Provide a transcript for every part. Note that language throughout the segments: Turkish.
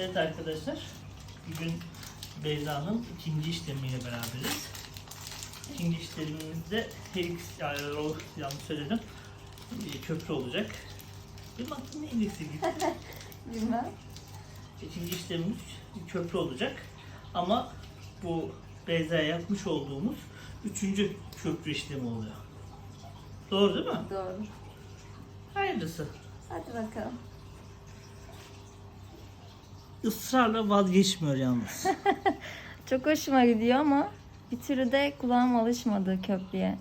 Evet arkadaşlar, bugün Beyza'nın ikinci işlemiyle beraberiz. İkinci işlemimizde helix, yani o yanlış söyledim, köprü olacak. Benim aklım ne helix'i gitti. Bilmem. İkinci işlemimiz köprü olacak. Ama bu Beyza'ya yapmış olduğumuz üçüncü köprü işlemi oluyor. Doğru değil mi? Doğru. Hayırlısı. Hadi bakalım. Israrla vazgeçmiyor yalnız. Çok hoşuma gidiyor ama bir türlü de kulağım alışmadı köprüye.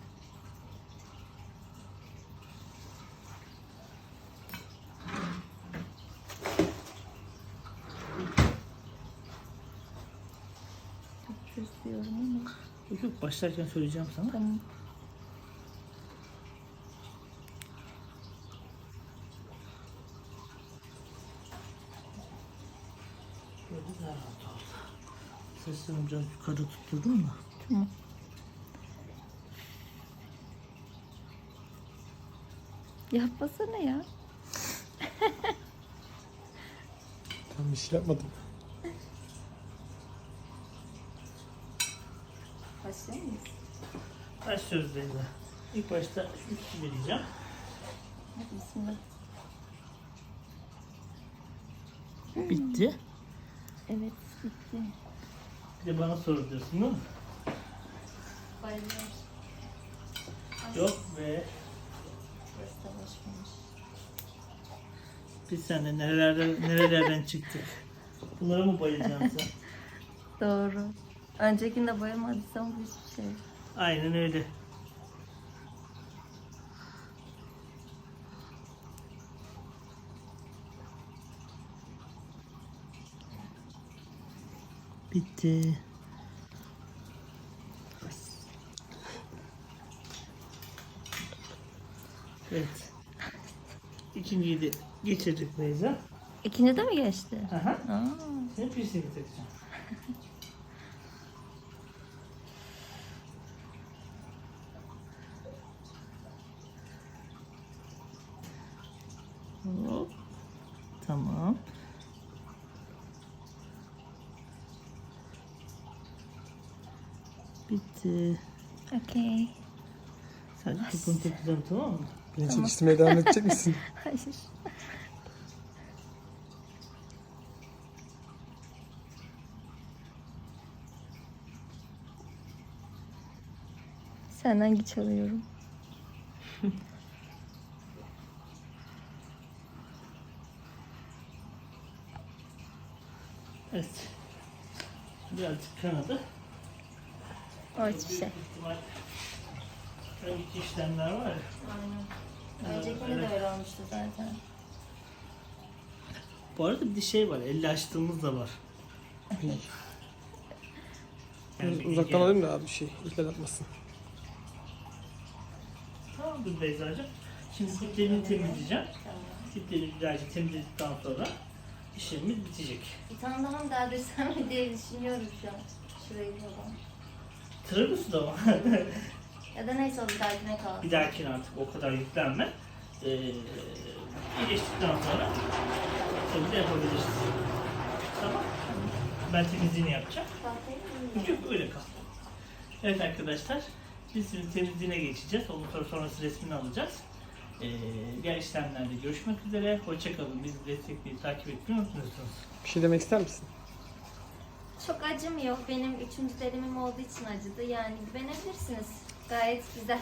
Çok tırsıyorum ama. Yok başlarken söyleyeceğim sana. Tamam. Rahat oldu. Sesini biraz yukarı tutturdun mu? Tamam. Yapmasana ya. Ben bir şey yapmadım. Başlayalım mı? Başlıyoruz Beyza. İlk başta şu üstü vereceğim. Hadi bismillah. Bitti. Evet bitti. Bir de bana soru diyorsun değil mi? Bayılıyor. Yok be. Biz seninle nerelerden, nerelerden çıktık. Bunlara mı bayılacaksın sen? Doğru. Öncekinde bayılmadıysam bu hiçbir şey. Aynen öyle. Bitti. Evet. İkinciyi de geçirdik Beyza. İkinci de mi geçti? Aha. Aa, Seni piercing takacağım. Hop. Tamam. Bitti. okey. Sadece topunu takacağım tamam mı? Beni çekiştirmeye devam edecek misin? Hayır. Senden güç alıyorum. Evet. Birazcık kanadı. O hiçbir şey. önceki işlemler var ya. Aynen. Öncekinde de öyle olmuştu zaten. Bu arada bir de şey var, elle açtığımız da var. Biraz bir uzaktan alayım da abi şey ihlal atmasın. Tamamdır Beyza'cığım. Şimdi diplerini temizleyeceğim. Dipleri güzelce temizledikten sonra işlemimiz bitecek. Bir tane daha mı derdirsem mi diye düşünüyorum şu an. Şurayı falan. Tragus da var. Ya da neyse o bir dahakine kalsın. bir dahakine artık o kadar yüklenme. Ee, iyileştikten sonra tabii de yapabilirsin. Tamam. Ben temizliğini yapacağım. Yok öyle kal. Evet arkadaşlar, biz şimdi temizliğine geçeceğiz. Ondan sonra sonrası resmini alacağız. Ee, diğer işlemlerde görüşmek üzere. Hoşçakalın. Bizi destekleyip takip etmeyi unutmuyorsunuz. Bir şey demek ister misin? Çok acımıyor. Benim üçüncü denemem olduğu için acıdı. Yani güvenebilirsiniz. Gayet güzel.